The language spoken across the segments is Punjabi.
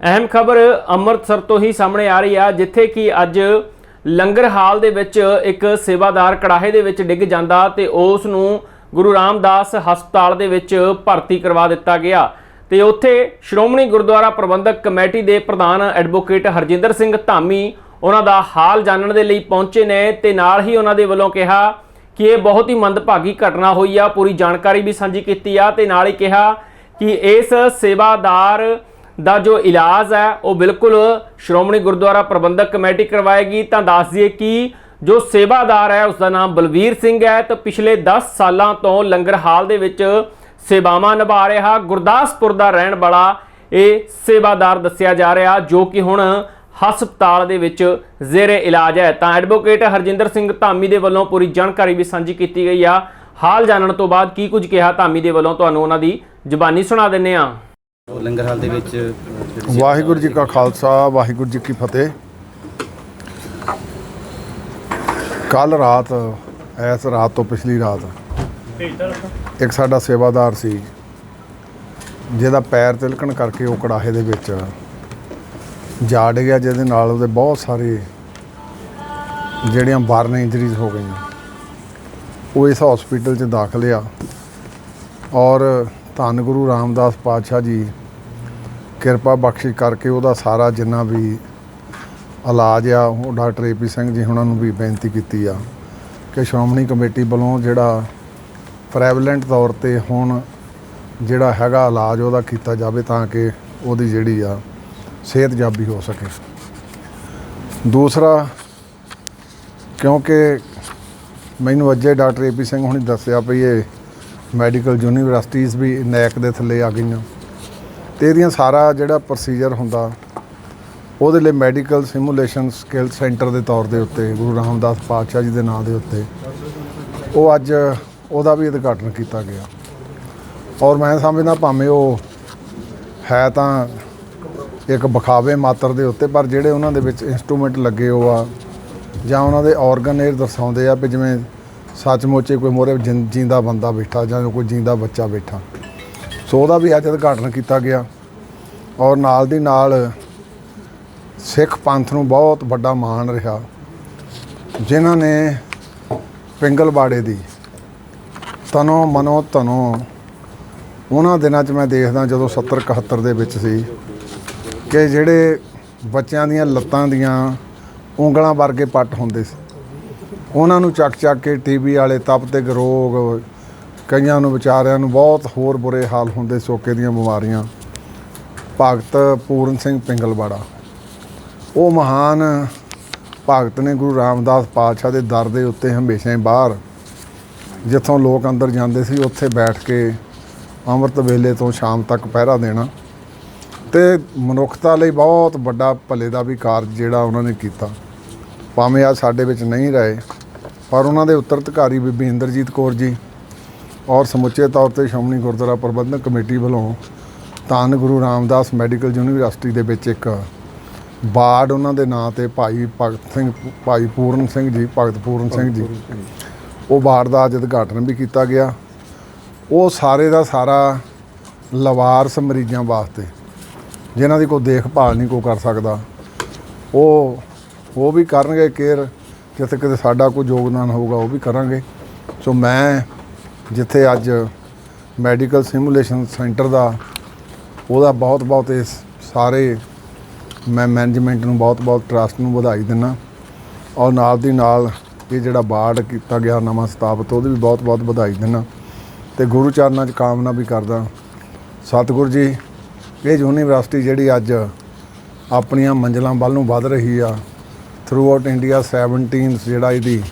ਅਹਿਮ ਖਬਰ ਅੰਮ੍ਰਿਤਸਰ ਤੋਂ ਹੀ ਸਾਹਮਣੇ ਆ ਰਹੀ ਆ, ਜਿੱਥੇ ਕਿ ਅੱਜ ਲੰਗਰ ਹਾਲ ਦੇ ਵਿੱਚ ਇੱਕ ਸੇਵਾਦਾਰ ਕੜਾਹੇ ਦੇ ਵਿੱਚ ਡਿੱਗ ਜਾਂਦਾ ਤੇ ਉਸ ਨੂੰ ਗੁਰੂ ਰਾਮਦਾਸ ਹਸਪਤਾਲ ਦੇ ਵਿੱਚ ਭਰਤੀ ਕਰਵਾ ਦਿੱਤਾ ਗਿਆ। ਤੇ ਉੱਥੇ ਸ਼੍ਰੋਮਣੀ ਗੁਰਦੁਆਰਾ ਪ੍ਰਬੰਧਕ ਕਮੇਟੀ ਦੇ ਪ੍ਰਧਾਨ ਐਡਵੋਕੇਟ ਹਰਜਿੰਦਰ ਸਿੰਘ ਧਾਮੀ ਉਹਨਾਂ ਦਾ ਹਾਲ ਜਾਣਨ ਦੇ ਲਈ ਪਹੁੰਚੇ ਨੇ ਤੇ ਨਾਲ ਹੀ ਉਹਨਾਂ ਦੇ ਵੱਲੋਂ ਕਿਹਾ ਕਿ ਇਹ ਬਹੁਤ ਹੀ ਮੰਦਭਾਗੀ ਘਟਨਾ ਹੋਈ ਆ, ਪੂਰੀ ਜਾਣਕਾਰੀ ਵੀ ਸਾਂਝੀ ਕੀਤੀ ਆ ਤੇ ਨਾਲ ਹੀ ਕਿਹਾ ਕਿ ਇਸ ਸੇਵਾਦਾਰ ਦਾ ਜੋ ਇਲਾਜ ਹੈ, ਉਹ ਬਿਲਕੁਲ ਸ਼੍ਰੋਮਣੀ ਗੁਰਦੁਆਰਾ ਪ੍ਰਬੰਧਕ ਕਮੇਟੀ ਕਰਵਾਏਗੀ। ਤਾਂ ਦੱਸ ਦਈਏ ਕਿ ਜੋ ਸੇਵਾਦਾਰ ਹੈ ਉਸ ਦਾ ਨਾਮ ਬਲਵੀਰ ਸਿੰਘ ਹੈ। ਤੇ ਪਿਛਲੇ 10 ਸਾਲਾਂ ਤੋਂ ਲੰਗਰ ਹਾਲ ਦੇ ਵਿੱਚ ਸੇਵਾਵਾਂ ਨਿਭਾ ਰਿਹਾ। ਗੁਰਦਾਸਪੁਰ ਦਾ ਰਹਿਣ ਵਾਲਾ ਇਹ ਸੇਵਾਦਾਰ ਦੱਸਿਆ ਜਾ ਰਿਹਾ, ਜੋ ਕਿ ਹੁਣ ਹਸਪਤਾਲ ਦੇ ਵਿੱਚ ਜ਼ੇਰੇ ਇਲਾਜ ਹੈ। ਤਾਂ ਐਡਵੋਕੇਟ ਹਰਜਿੰਦਰ ਸਿੰਘ ਧਾਮੀ ਦੇ ਵੱਲੋਂ ਪੂਰੀ ਜਾਣਕਾਰੀ ਵੀ ਸਾਂਝੀ ਕੀਤੀ ਗਈ ਆ। ਹਾਲ ਜਾਣਨ ਤੋਂ ਬਾਅਦ ਕੀ ਕੁਝ ਕਿਹਾ ਧਾਮੀ ਦੇ ਵੱਲੋਂ, ਤੁਹਾਨੂੰ ਉਹਨਾਂ ਦੀ ਜ਼ੁਬਾਨੀ ਸੁਣਾ ਦਿੰਨੇ ਆ ਲੰਗਰ ਹਾਲ ਦੇ ਵਿੱਚ ਵਾਹਿਗੁਰੂ ਜੀ ਕਾ ਖਾਲਸਾ ਵਾਹਿਗੁਰੂ ਜੀ ਕੀ ਫਤਿਹ। ਕੱਲ ਰਾਤ ਐਸ ਰਾਤ ਤੋਂ ਪਿਛਲੀ ਰਾਤ ਇੱਕ ਸਾਡਾ ਸੇਵਾਦਾਰ ਸੀ ਜਿਹਦਾ ਪੈਰ ਤਿਲਕਣ ਕਰਕੇ ਉਹ ਕੜਾਹੇ ਦੇ ਵਿੱਚ ਜਾ ਡਿੱਗਿਆ ਜਿਹਦੇ ਨਾਲ ਉਹਦੇ ਬਹੁਤ ਸਾਰੇ ਜਿਹੜੀਆਂ ਬਰਨ ਇੰਜਰੀਜ਼ ਹੋ ਗਈਆਂ ਉਹ ਇਸ ਹਸਪੀਟਲ 'ਚ ਦਾਖਲ ਆ। ਔਰ ਧੰਨ ਗੁਰੂ ਰਾਮਦਾਸ ਪਾਤਸ਼ਾਹ ਜੀ, ਕਿਰਪਾ ਬਖਸ਼ਿਸ਼ ਕਰਕੇ ਉਹਦਾ ਸਾਰਾ ਜਿੰਨਾ ਵੀ ਇਲਾਜ ਆ, ਉਹ ਡਾਕਟਰ ਏਪੀ ਸਿੰਘ ਜੀ ਉਹਨਾਂ ਨੂੰ ਵੀ ਬੇਨਤੀ ਕੀਤੀ ਆ ਕਿ ਸ਼੍ਰੋਮਣੀ ਕਮੇਟੀ ਵੱਲੋਂ ਜਿਹੜਾ ਪ੍ਰੈਵਲੈਂਟ ਤੌਰ ਤੇ ਹੁਣ ਜਿਹੜਾ ਹੈਗਾ ਇਲਾਜ ਉਹਦਾ ਕੀਤਾ ਜਾਵੇ ਤਾਂ ਕਿ ਉਹਦੀ ਜਿਹੜੀ ਆ ਸਿਹਤਯਾਬੀ ਹੋ ਸਕੇ। ਦੂਸਰਾ, ਕਿਉਂਕਿ ਮੈਨੂੰ ਅੱਜੇ ਡਾਕਟਰ ਏਪੀ ਸਿੰਘ ਹੁਣੀ ਦੱਸਿਆ ਪਈ ਇਹ ਮੈਡੀਕਲ ਯੂਨੀਵਰਸਿਟੀਜ਼ ਵੀ ਨੈਕ ਦੇ ਥੱਲੇ ਆ ਗਈਆਂ। ਤੇ ਇਹਦੀਆਂ ਸਾਰਾ ਜਿਹੜਾ ਪ੍ਰੋਸੀਜਰ ਹੁੰਦਾ, ਉਹਦੇ ਲਈ ਮੈਡੀਕਲ ਸਿਮੂਲੇਸ਼ਨ ਸਕਿੱਲ ਸੈਂਟਰ ਦੇ ਤੌਰ ਦੇ ਉੱਤੇ, ਗੁਰੂ ਰਾਮਦਾਸ ਪਾਤਸ਼ਾਹ ਜੀ ਦੇ ਨਾਂ ਦੇ ਉੱਤੇ, ਉਹ ਅੱਜ ਉਹਦਾ ਵੀ ਉਦਘਾਟਨ ਕੀਤਾ ਗਿਆ। ਔਰ ਮੈਂ ਸਮਝਦਾ ਭਾਵੇਂ ਉਹ ਹੈ ਤਾਂ ਇੱਕ ਬਖਾਵੇ ਮਾਤਰ ਦੇ ਉੱਤੇ, ਪਰ ਜਿਹੜੇ ਉਹਨਾਂ ਦੇ ਵਿੱਚ ਇਨਸਟਰੂਮੈਂਟ ਲੱਗੇ ਹੋ ਆ ਜਾਂ ਉਹਨਾਂ ਦੇ ਆਰਗਨ ਇਹ ਦਰਸਾਉਂਦੇ ਆ ਵੀ ਜਿਵੇਂ ਸੱਚਮੁੱਚ ਹੀ ਕੋਈ ਮੋਰੇ ਜਿੰਦਾ ਬੰਦਾ ਬੈਠਾ ਜਾਂ ਕੋਈ ਜਿੰਦਾ ਬੱਚਾ ਬੈਠਾ। ਸੋ ਉਹਦਾ ਵੀ ਅੱਜ ਉਦਘਾਟਨ ਕੀਤਾ ਗਿਆ ਔਰ ਨਾਲ ਦੀ ਨਾਲ ਸਿੱਖ ਪੰਥ ਨੂੰ ਬਹੁਤ ਵੱਡਾ ਮਾਣ ਰਿਹਾ। ਜਿਨ੍ਹਾਂ ਨੇ ਪਿੰਗਲਵਾੜੇ ਦੀ ਤਨੋ ਮਨੋ ਤਨੋ ਉਹਨਾਂ ਦਿਨਾਂ 'ਚ ਮੈਂ ਦੇਖਦਾ ਜਦੋਂ 70 71 ਦੇ ਵਿੱਚ ਸੀ ਕਿ ਜਿਹੜੇ ਬੱਚਿਆਂ ਦੀਆਂ ਲੱਤਾਂ ਦੀਆਂ ਉਂਗਲਾਂ ਵਰਗੇ ਪੱਟ ਹੁੰਦੇ ਸੀ। ਉਹਨਾਂ ਨੂੰ ਚੱਕ ਚੱਕ ਕੇ ਟੀਵੀ ਵਾਲੇ ਤਪਤੇ ਰੋਗ, ਕਈਆਂ ਨੂੰ ਵਿਚਾਰਿਆਂ ਨੂੰ ਬਹੁਤ ਹੋਰ ਬੁਰੇ ਹਾਲ ਹੁੰਦੇ ਸੋਕੇ ਦੀਆਂ ਬਿਮਾਰੀਆਂ। ਭਗਤ ਪੂਰਨ ਸਿੰਘ ਪਿੰਗਲਵਾੜਾ। ਉਹ ਮਹਾਨ ਭਗਤ ਨੇ ਗੁਰੂ ਰਾਮਦਾਸ ਪਾਤਸ਼ਾਹ ਦੇ ਦਰ ਦੇ ਉੱਤੇ ਹਮੇਸ਼ਾ ਹੀ ਬਾਹਰ, ਜਿੱਥੋਂ ਲੋਕ ਅੰਦਰ ਜਾਂਦੇ ਸੀ, ਉੱਥੇ ਬੈਠ ਕੇ ਅੰਮ੍ਰਿਤ ਵੇਲੇ ਤੋਂ ਸ਼ਾਮ ਤੱਕ ਪਹਿਰਾ ਦੇਣਾ। ਤੇ ਮਨੁੱਖਤਾ ਲਈ ਬਹੁਤ ਵੱਡਾ ਭਲੇ ਦਾ ਵੀ ਕਾਰਜ ਜਿਹੜਾ ਉਹਨਾਂ ਨੇ ਕੀਤਾ। ਭਾਵੇਂ ਆ ਸਾਡੇ ਵਿੱਚ ਨਹੀਂ ਰਹੇ ਪਰ ਉਹਨਾਂ ਦੇ ਉੱਤਰ ਅਧਿਕਾਰੀ ਬੀਬੀ ਇੰਦਰਜੀਤ ਕੌਰ ਜੀ ਔਰ ਸਮੁੱਚੇ ਤੌਰ ਤੇ ਸ਼੍ਰੋਮਣੀ ਗੁਰਦੁਆਰਾ ਪ੍ਰਬੰਧਕ ਕਮੇਟੀ ਵੱਲੋਂ ਧੰਨ ਗੁਰੂ ਰਾਮਦਾਸ ਮੈਡੀਕਲ ਯੂਨੀਵਰਸਿਟੀ ਦੇ ਵਿੱਚ ਇੱਕ ਬਾਰਡ ਉਹਨਾਂ ਦੇ ਨਾਂ ਤੇ ਭਾਈ ਭਗਤ ਸਿੰਘ, ਭਾਈ ਪੂਰਨ ਸਿੰਘ ਜੀ, ਭਗਤ ਪੂਰਨ ਸਿੰਘ ਜੀ। ਉਹ ਬਾਰਡ ਦਾ ਅੱਜ ਉਦਘਾਟਨ ਵੀ ਕੀਤਾ ਗਿਆ। ਉਹ ਸਾਰੇ ਦਾ ਸਾਰਾ ਲਵਾਰਸ ਮਰੀਜ਼ਾਂ ਵਾਸਤੇ, ਜਿਨ੍ਹਾਂ ਦੀ ਕੋਈ ਦੇਖਭਾਲ ਨਹੀਂ ਕੋਈ ਕਰ ਸਕਦਾ, ਉਹ ਉਹ ਵੀ ਕਰਨਗੇ ਕੇਅਰ ਜਿੱਥੇ ਕਿਤੇ ਸਾਡਾ ਕੋਈ ਯੋਗਦਾਨ ਹੋਊਗਾ, ਉਹ ਵੀ ਕਰਾਂਗੇ। ਸੋ ਮੈਂ ਜਿੱਥੇ ਅੱਜ ਮੈਡੀਕਲ ਸਿਮੂਲੇਸ਼ਨ ਸੈਂਟਰ ਦਾ, ਉਹਦਾ ਬਹੁਤ ਬਹੁਤ ਇਸ ਸਾਰੇ ਮੈਂ ਮੈਨੇਜਮੈਂਟ ਨੂੰ ਬਹੁਤ ਬਹੁਤ ਟਰਸਟ ਨੂੰ ਵਧਾਈ ਦਿੰਦਾ ਔਰ ਨਾਲ ਦੀ ਨਾਲ ਇਹ ਜਿਹੜਾ ਬਾਰਡ ਕੀਤਾ ਗਿਆ ਨਵਾਂ ਸਥਾਪਿਤ, ਉਹਦੀ ਵੀ ਬਹੁਤ ਬਹੁਤ ਵਧਾਈ ਦਿੰਦਾ ਤੇ ਗੁਰੂ ਚਰਨਾਂ 'ਚ ਕਾਮਨਾ ਵੀ ਕਰਦਾ। ਸਤਿਗੁਰੂ ਜੀ, ਇਹ ਯੂਨੀਵਰਸਿਟੀ ਜਿਹੜੀ ਅੱਜ ਆਪਣੀਆਂ ਮੰਜ਼ਲਾਂ ਵੱਲ ਨੂੰ ਵਧ ਰਹੀ ਆ ਥਰੂ ਆਊਟ ਇੰਡੀਆ 17 ਜਿਹੜਾ ਇਹਦੀ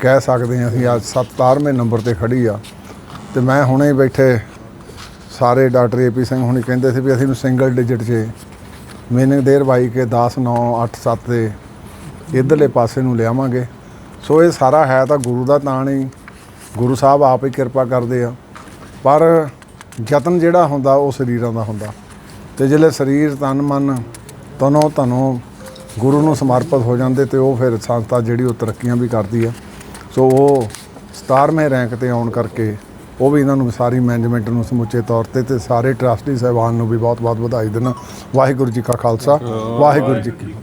ਕਹਿ ਸਕਦੇ ਹਾਂ ਅਸੀਂ ਅੱਜ 17ਵੇਂ ਨੰਬਰ ਤੇ ਖੜੀ ਆ। ਤੇ ਮੈਂ ਹੁਣੇ ਬੈਠੇ ਸਾਰੇ ਡਾਕਟਰ ਏਪੀ ਸਿੰਘ ਹੁਣੀ ਕਹਿੰਦੇ ਸੀ ਵੀ ਅਸੀਂ ਨੂੰ ਸਿੰਗਲ ਡਿਜਿਟ 'ਚ ਮੀਨਿੰਗ ਦੇਰ ਬਾਈ ਕੇ 10 9 8 7 ਦੇ ਇਧਰਲੇ ਪਾਸੇ ਨੂੰ ਲਿਆਵਾਂਗੇ। ਸੋ ਇਹ ਸਾਰਾ ਹੈ ਤਾਂ ਗੁਰੂ ਦਾ ਤਾਣ ਹੀ ਗੁਰੂ ਸਾਹਿਬ ਆਪ ਹੀ ਕਿਰਪਾ ਕਰਦੇ ਆ। ਪਰ ਯਤਨ ਜਿਹੜਾ ਹੁੰਦਾ ਉਹ ਸਰੀਰਾਂ ਦਾ ਹੁੰਦਾ। ਤੇ ਜਿਹੜੇ ਸਰੀਰ, ਤਨ, ਮਨ ਤਨੋ ਤਨੋ ਗੁਰੂ ਨੂੰ ਸਮਰਪਿਤ ਹੋ ਜਾਂਦੇ ਤੇ ਉਹ ਫਿਰ ਸੰਸਥਾ ਜਿਹੜੀ ਉਹ ਤਰੱਕੀਆਂ ਵੀ ਕਰਦੀ ਆ। ਸੋ ਉਹ 17ਵੇਂ ਰੈਂਕ ਤੇ ਆਉਣ ਕਰਕੇ ਉਹ ਵੀ ਇਹਨਾਂ ਨੂੰ ਸਾਰੀ ਮੈਨੇਜਮੈਂਟ ਨੂੰ ਸਮੁੱਚੇ ਤੌਰ ਤੇ ਤੇ ਸਾਰੇ ਟਰਸਟੀ ਸਾਹਿਬਾਨ ਨੂੰ ਵੀ ਬਹੁਤ ਬਹੁਤ ਵਧਾਈ ਦੇਣਾ। ਵਾਹਿਗੁਰੂ ਜੀ ਕਾ ਖਾਲਸਾ ਵਾਹਿਗੁਰੂ ਜੀ ਕੀ